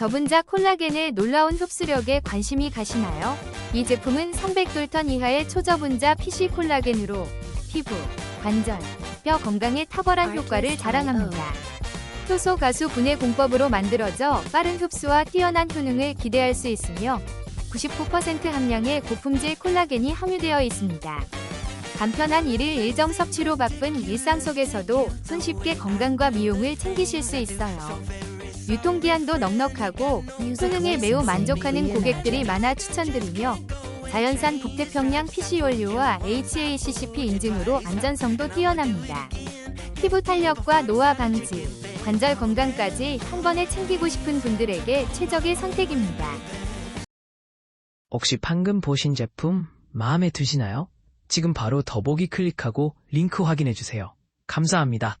저분자 콜라겐의 놀라운 흡수력에 관심이 가시나요? 이 제품은 300돌턴 이하의 초저분자 PC 콜라겐으로 피부, 관절, 뼈 건강에 탁월한 효과를 자랑합니다. 효소 가수 분해 공법으로 만들어져 빠른 흡수와 뛰어난 효능을 기대할 수 있으며 99% 함량의 고품질 콜라겐이 함유되어 있습니다. 간편한 일일 일정 섭취로 바쁜 일상 속에서도 손쉽게 건강과 미용을 챙기실 수 있어요. 유통기한도 넉넉하고 효능에 매우 만족하는 고객들이 많아 추천드리며 자연산 북태평양 PC 원료와 HACCP 인증으로 안전성도 뛰어납니다. 피부 탄력과 노화 방지, 관절 건강까지 한 번에 챙기고 싶은 분들에게 최적의 선택입니다. 혹시 방금 보신 제품 마음에 드시나요? 지금 바로 더보기 클릭하고 링크 확인해주세요. 감사합니다.